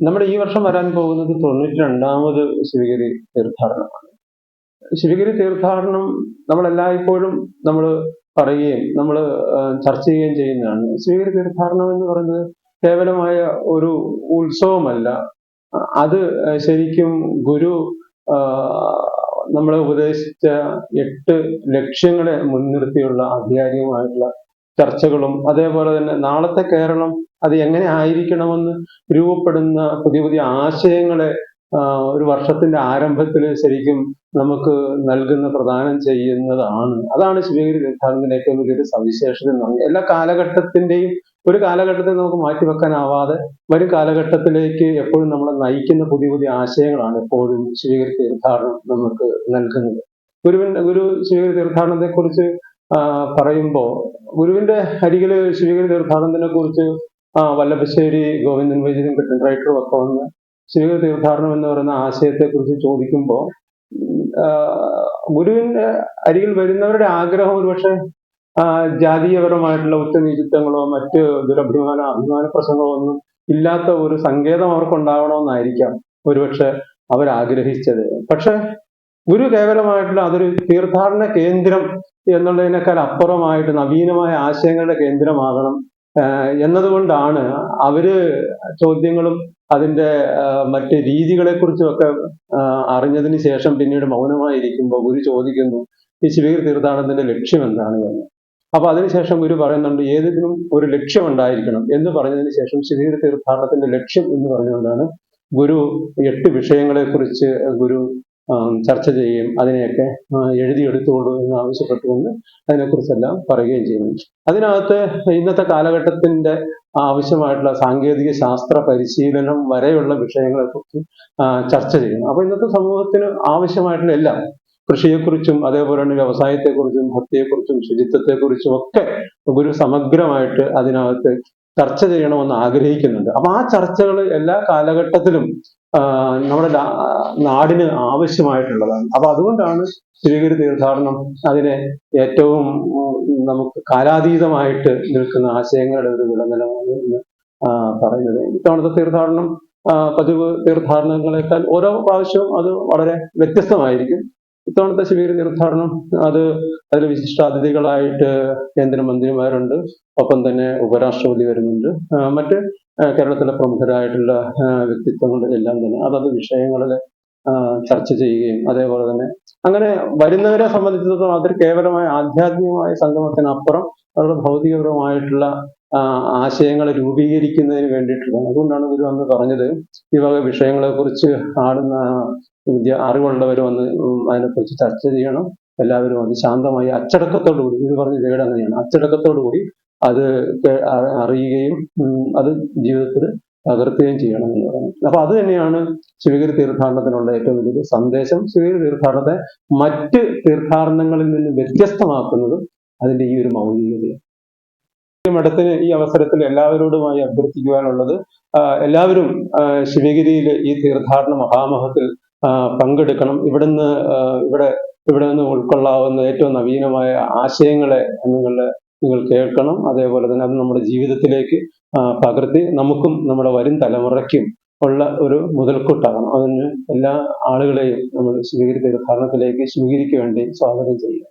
നമ്മുടെ ഈ വർഷം വരാൻ പോകുന്നത് തൊണ്ണൂറ്റി രണ്ടാമത് ശിവഗിരി തീർത്ഥാടനമാണ്. ശിവഗിരി തീർത്ഥാടനം നമ്മൾ എല്ലായ്പ്പോഴും നമ്മൾ പറയുകയും നമ്മൾ ചർച്ച ചെയ്യുകയും ചെയ്യുന്നതാണ്. ശിവഗിരി തീർത്ഥാടനം എന്ന് പറയുന്നത് കേവലമായ ഒരു ഉത്സവമല്ല. അത് ശരിക്കും ഗുരു നമ്മളെ ഉപദേശിച്ച എട്ട് ലക്ഷ്യങ്ങളെ മുൻനിർത്തിയുള്ള ആധികാരികമായിട്ടുള്ള ചർച്ചകളും അതേപോലെ തന്നെ നാളത്തെ കേരളം അത് എങ്ങനെ ആയിരിക്കണമെന്ന് രൂപപ്പെടുന്ന പുതിയ പുതിയ ആശയങ്ങളെ ഒരു വർഷത്തിന്റെ ആരംഭത്തിൽ ശരിക്കും നമുക്ക് നൽകുന്ന പ്രദാനം ചെയ്യുന്നതാണ്. അതാണ് ശിവഗിരി തീർത്ഥാടനത്തിന്റെ ഏറ്റവും വലിയൊരു സവിശേഷത എന്ന് പറഞ്ഞാൽ എല്ലാ കാലഘട്ടത്തിന്റെയും ഒരു കാലഘട്ടത്തെ നമുക്ക് മാറ്റിവെക്കാനാവാതെ വരും കാലഘട്ടത്തിലേക്ക് എപ്പോഴും നമ്മളെ നയിക്കുന്ന പുതിയ പുതിയ ആശയങ്ങളാണ് എപ്പോഴും ശിവഗിരി തീർത്ഥാടനം നമുക്ക് നൽകുന്നത്. ഗുരുവിന്റെ ഗുരു ശിവഗിരി തീർത്ഥാടനത്തെ കുറിച്ച് പറയുമ്പോൾ ഗുരുവിന്റെ അരികിൽ ശിവഗിരി തീർത്ഥാടനത്തിനെ കുറിച്ച് വല്ലഭശ്ശേരി ഗോവിന്ദൻ വൈദ്യരും കിട്ടും റൈറ്ററും ഒക്കെ വന്ന് ശിവഗിരി തീർത്ഥാടനം എന്ന് പറയുന്ന ആശയത്തെ കുറിച്ച് ചോദിക്കുമ്പോൾ ഗുരുവിന്റെ അരികിൽ വരുന്നവരുടെ ആഗ്രഹം ഒരുപക്ഷെ ജാതീയപരമായിട്ടുള്ള ഉച്ചനീചിത്വങ്ങളോ മറ്റ് ദുരഭിമാന അഭിമാന പ്രശ്നങ്ങളോ ഒന്നും ഇല്ലാത്ത ഒരു സങ്കേതം അവർക്കുണ്ടാവണമെന്നായിരിക്കാം ഒരുപക്ഷെ അവരാഗ്രഹിച്ചത്. പക്ഷെ ഗുരു കേവലമായിട്ടുള്ള അതൊരു തീർത്ഥാടന കേന്ദ്രം എന്നുള്ളതിനേക്കാൾ അപ്പുറമായിട്ട് നവീനമായ ആശയങ്ങളുടെ കേന്ദ്രമാകണം എന്നതുകൊണ്ടാണ് അവർ ചോദ്യങ്ങളും അതിന്റെ മറ്റ് രീതികളെ കുറിച്ചുമൊക്കെ അറിഞ്ഞതിന് ശേഷം പിന്നീട് മൗനമായിരിക്കുമ്പോൾ ഗുരു ചോദിക്കുന്നു ഈ ശിവഗിരി തീർത്ഥാടനത്തിന്റെ ലക്ഷ്യം എന്താണ്? എന്ന്. അപ്പൊ അതിനുശേഷം ഗുരു പറയുന്നുണ്ട് ഏതിനും ഒരു ലക്ഷ്യം ഉണ്ടായിരിക്കണം. എന്ന് പറഞ്ഞതിന് ശേഷം ശിവഗിരി തീർത്ഥാടനത്തിന്റെ ലക്ഷ്യം എന്ന് പറഞ്ഞുകൊണ്ടാണ് ഗുരു എട്ട് വിഷയങ്ങളെ കുറിച്ച് ഗുരു ചർച്ച ചെയ്യുകയും അതിനെയൊക്കെ ആ, എഴുതിയെടുത്തുകൊള്ളൂ എന്ന് ആവശ്യപ്പെട്ടുകൊണ്ട് അതിനെക്കുറിച്ചെല്ലാം പറയുകയും ചെയ്യുന്നു. അതിനകത്ത് ഇന്നത്തെ കാലഘട്ടത്തിന്റെ ആവശ്യമായിട്ടുള്ള സാങ്കേതിക ശാസ്ത്ര പരിശീലനം വരെയുള്ള വിഷയങ്ങളെ കുറിച്ച് ചർച്ച ചെയ്യുന്നു. അപ്പോൾ ഇന്നത്തെ സമൂഹത്തിന് ആവശ്യമായിട്ടുള്ള എല്ലാം കൃഷിയെക്കുറിച്ചും അതേപോലെ തന്നെ വ്യവസായത്തെക്കുറിച്ചും ഭക്തിയെക്കുറിച്ചും ശുചിത്വത്തെക്കുറിച്ചും ഒക്കെ ഒരു സമഗ്രമായിട്ട് അതിനകത്ത് ചർച്ച ചെയ്യണമെന്ന് ആഗ്രഹിക്കുന്നുണ്ട്. അപ്പൊ ആ ചർച്ചകൾ എല്ലാ കാലഘട്ടത്തിലും നമ്മുടെ നാടിന് ആവശ്യമായിട്ടുള്ളതാണ്. അപ്പൊ അതുകൊണ്ടാണ് ശ്രീഗിരി തീർത്ഥാടനം അതിനെ ഏറ്റവും നമുക്ക് കാലാതീതമായിട്ട് നിൽക്കുന്ന ആശയങ്ങളുടെ ഒരു വിളനിലമാണ് എന്ന് പറയുന്നത്. ഇത്തവണത്തെ തീർത്ഥാടനം പതിവ് തീർത്ഥാടനങ്ങളെക്കാൾ ഓരോ പ്രാവശ്യവും അത് വളരെ വ്യത്യസ്തമായിരിക്കും. ഇത്തവണത്തെ ശിവഗിരി തീർത്ഥാടനം അത് അതിൽ വിശിഷ്ടാതിഥികളായിട്ട് കേന്ദ്രമന്ത്രിമാരുണ്ട് ഒപ്പം തന്നെ ഉപരാഷ്ട്രപതി വരുന്നുണ്ട്. മറ്റ് കേരളത്തിലെ പ്രമുഖരായിട്ടുള്ള വ്യക്തിത്വങ്ങൾ എല്ലാം തന്നെ അതത് വിഷയങ്ങളിൽ ചർച്ച ചെയ്യുകയും അതേപോലെ തന്നെ അങ്ങനെ വരുന്നവരെ സംബന്ധിച്ചിടത്തോളം അതൊരു കേവലമായ ആധ്യാത്മികമായ സംഗമത്തിനപ്പുറം അവരുടെ ഭൗതികപരമായിട്ടുള്ള ആശയങ്ങളെ രൂപീകരിക്കുന്നതിന് വേണ്ടിയിട്ടുള്ളതാണ് അതുകൊണ്ടാണ് ഗുരു അന്ന് പറഞ്ഞത് ഈ വക വിഷയങ്ങളെ കുറിച്ച് ആടുന്ന വിദ്യ അറിവുള്ളവർ വന്ന് അതിനെക്കുറിച്ച് ചർച്ച ചെയ്യണം. എല്ലാവരും അത് ശാന്തമായി അച്ചടക്കത്തോടു കൂടി ഗുരു പറഞ്ഞ ജയുടെ അങ്ങനെയാണ്. അച്ചടക്കത്തോടു കൂടി അത് അറിയുകയും അത് ജീവിതത്തിൽ പകർത്തുകയും ചെയ്യണം എന്ന് പറയുന്നത് അപ്പൊ അത് തന്നെയാണ് ശിവഗിരി തീർത്ഥാടനത്തിനുള്ള ഏറ്റവും വലിയ സന്ദേശം. ശിവഗിരി തീർത്ഥാടനത്തെ മറ്റ് തീർത്ഥാടനങ്ങളിൽ നിന്ന് വ്യത്യസ്തമാക്കുന്നതും അതിന്റെ ഈ ഒരു മൗലികതയാണ്. മഠത്തിന് ഈ അവസരത്തിൽ എല്ലാവരോടുമായി അഭ്യർത്ഥിക്കുവാനുള്ളത് എല്ലാവരും ശിവഗിരിയിൽ ഈ തീർത്ഥാടന മഹാമഹത്തിൽ പങ്കെടുക്കണം. ഇവിടുന്ന് ഇവിടെ ഇവിടെ നിന്ന് ഉൾക്കൊള്ളാവുന്ന ഏറ്റവും നവീനമായ ആശയങ്ങളെ നിങ്ങൾ നിങ്ങൾ കേൾക്കണം. അതേപോലെ തന്നെ അത് നമ്മുടെ ജീവിതത്തിലേക്ക് പകർത്തി നമുക്കും നമ്മുടെ വരും തലമുറയ്ക്കും ഉള്ള ഒരു മുതൽക്കൂട്ടാകണം അതിന് എല്ലാ ആളുകളെയും നമ്മൾ ശിവഗിരി തീർത്ഥാടനത്തിലേക്ക് ശിവഗിരിക്ക് വേണ്ടി സ്വാഗതം ചെയ്യുക.